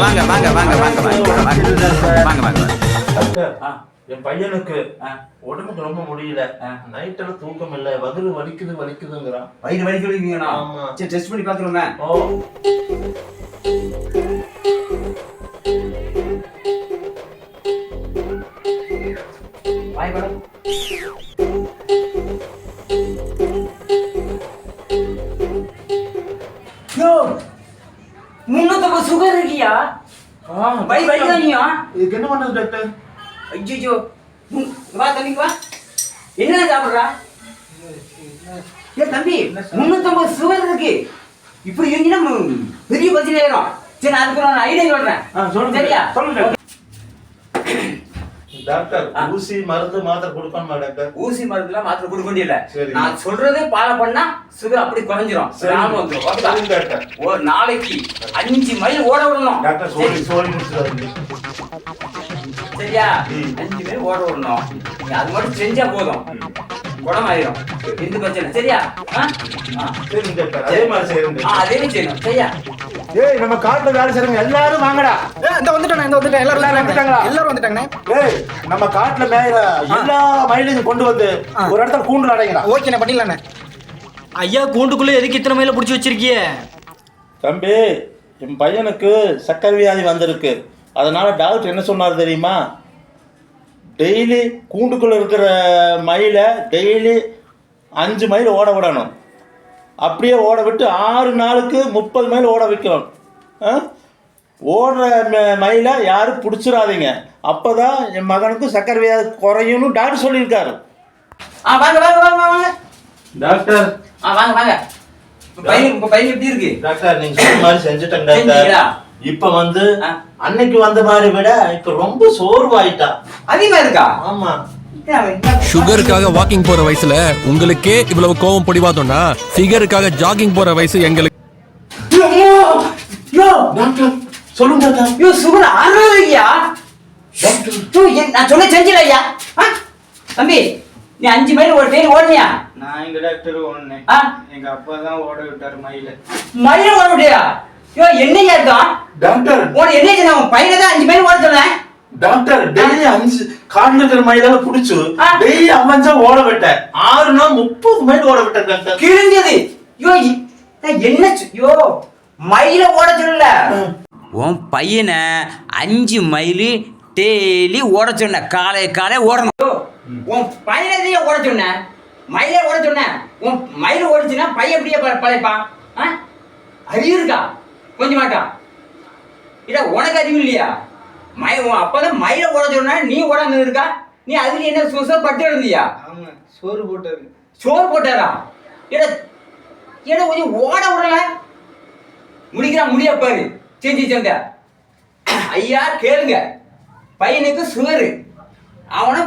வாங்க வாங்க வாங்க வாங்க வாங்க வாங்க வாங்க வாங்க. என் பையனுக்கு. உடம்புக்கு ரொம்ப முடியல ஆ. நைட்ல தூக்கம் இல்ல வகுறு வலிக்குது வலிக்குதுங்கிறான் வயிறு வலிக்க வலிக்குங்கண்ணா ஆமா. சரி டெஸ்ட் பண்ணி பார்த்துருவோமே ஓ சுகர் இருக்கியா வயிறு வலிக்குதானியா இதுக்கு என்ன பண்றது டாக்டர் ஐயோ வா தம்பி வா என்ன சாப்பிடுறா ஏ தம்பி முன்னூத்தம்பது சுகர் இருக்கு இப்படி இருந்தீங்கன்னா பெரிய பிரச்சனை ஆயிரும் சரி அதுக்கு நான் ஐடியா சொல்றேன் சரியா சொல்லுங்க டாக்டர். ஊசி மருந்து மாத்திரை கொடுக்கணுமா டாக்டர்? ஊசி மருந்துலாம் மாத்திரை கொடுக்க சரி. நான் சொல்றதே ஃபாலோ பண்ணா சுகர் அப்படி குறைஞ்சிரும். சரி. நார்மல் வந்துரும். டாக்டர். ஒரு நாளைக்கு அஞ்சு மைல் ஓட விடணும். டாக்டர் சோழி சோழி சரியா. அஞ்சு மைல் ஓட விடணும். நீ அது மட்டும் செஞ்சா போதும். குணமாயிரும். எந்த பிரச்சனை? சரியா? அதே மாதிரி செய்யணும். சரியா? ஏய் நம்ம காட்டுல வேலை செய்றவங்க எல்லாரும் வாங்கடா. ஏ, இந்த வந்துட்டேண்ணே இந்த வந்துட்டேன் எல்லாரும் எல்லாரும் வந்துட்டாங்களா? எல்லாரும் வந்துட்டாங்கண்ணே. ஏய் நம்ம காட்டுல மேயிற எல்லா மயிலையும் கொண்டு வந்து. ஒரு இடத்துல கூண்டு அடைங்கடா. ஓகேண்ணே பண்ணிடலாண்ணே. ஐயா கூண்டுக்குள்ள எதுக்கு இத்தனை மயில பிடிச்சி வச்சிருக்கிய? தம்பி என் பையனுக்கு சக்கரை வியாதி வந்திருக்கு. அதனால டாக்டர் என்ன சொன்னார் தெரியுமா? டெய்லி கூண்டுக்குள்ள இருக்கிற மயிலை டெய்லி அஞ்சு மைல் ஓட விடணும். அப்படியே ஓட விட்டு ஆறு நாளுக்கு முப்பது மைல் ஓட வைக்கணும். ஆ? ஓடுற ம- மயிலை யாரும் பிடிச்சிடாதீங்க. அப்போ தான் என் மகனுக்கு சக்கரை வியாதி குறையும்னு டாக்டர் சொல்லியிருக்காரு. ஆ வாங்க வாங்க வாங்க வாங்க. டாக்டர். ஆ வாங்க வாங்க. பையன் உங்க பையன் எப்படி இருக்கு? டாக்டர் நீங்க சொன்ன மாதிரி செஞ்சுட்டேன் செஞ்சீங்களா? இப்ப வந்து. அன்னைக்கு வந்த மாதிரி விட இப்ப ரொம்ப சோர்வாயிட்டா. அதிகமா இருக்கா? ஆமா. சுகருக்காக வாக்கிங் போற வயசுல உங்களுக்கே இவ்வளவு கோவம் பிடிவாதம்னா ஃபிகருக்காக ஜாகிங் போற வயசு எங்களுக்கு சொல்லுங்க சுகர் ஐயா டாக்டர் யோ, என்- நான் சொன்ன செஞ்சில ஐயா. ஆ? தம்பி நீ அஞ்சு மைல் ஒரு ஓடுனியா? நான் எங்க டாக்டர் ஓடுனேன்? எங்க அப்பா தான் ஓட விட்டாரு மயில. மயில் ஓட முடியா யோ என்னையா இருக்கான் டாக்டர் உன என்ன பையனை தான் அஞ்சு மைல் ஓட சொன்னேன். டாக்டர் டெய்லி அஞ்சு இருக்கிற மயிலால புடிச்சு. டெய்லி அவஞ்சா ஓட விட்டேன். ஆறு நாள் முப்பது மைல் ஓட விட்டேன் டாக்டர் கிழிஞ்சது. யோ என்ன யோ மயில ஓட சொல்லல. உன் பையனை அஞ்சு மைல் டெய்லி ஓட சொன்ன காலை காலை ஓடணும். உன் பையனை எதையா ஓட சொன்ன? மயில ஓட சொன்ன. உன் மயில் ஓடிச்சுன்னா பையன் எப்படியே பழைப்பான்? ஆ? அறிவு இருக்கா? கொஞ்சம் மாட்டான் இல்ல உனக்கு அறிவு இல்லையா? மய அப்பதான் மயில ஓட சொன்னா நீ ஓடாம இருக்கா. நீ அதுல என்ன சுசம் பட்டு எழுந்தியா ஆமா சோறு போட்டாரு. சோறு போட்டாரா? ஏடா ஏடா கொஞ்சம் ஓட விடல. முடிக்கிறா முடிய பாரு. செஞ்சு செஞ்ச ஐயா கேளுங்க. பையனுக்கு சுகரு அவனை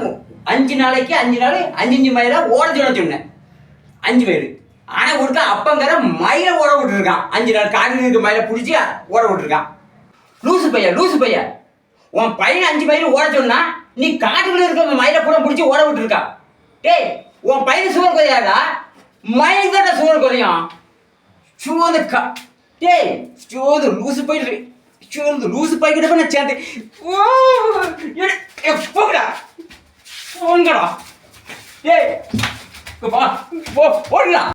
அஞ்சு நாளைக்கு அஞ்சு நாள் அஞ்சு அஞ்சு மைல ஓட சொல்ல சொன்னேன். அஞ்சு மைல் ஆனா கொடுத்தா அப்பங்கிற மயில ஓட விட்டுருக்கான். அஞ்சு நாள் காட்டில் இருக்க மயில பிடிச்சி ஓட விட்டுருக்கான். லூசு பையன் லூசு பையன். உன் பையன் அஞ்சு மைல் ஓட சொன்னா நீ காட்டுக்குள்ள இருக்க மயில பூரா பிடிச்சி ஓட விட்டுருக்கா. டேய் உன் பையன் சுகர் குறையாதா? மயிலுக்கு தான் சுகர் குறையும். சூது கா டேய் சூது லூசு போயிட்டு சூது லூசு போய்கிட்ட போய் நான் சேர்ந்து ஓ போங்கடா. போங்கடா. டேய் போ போடலாம்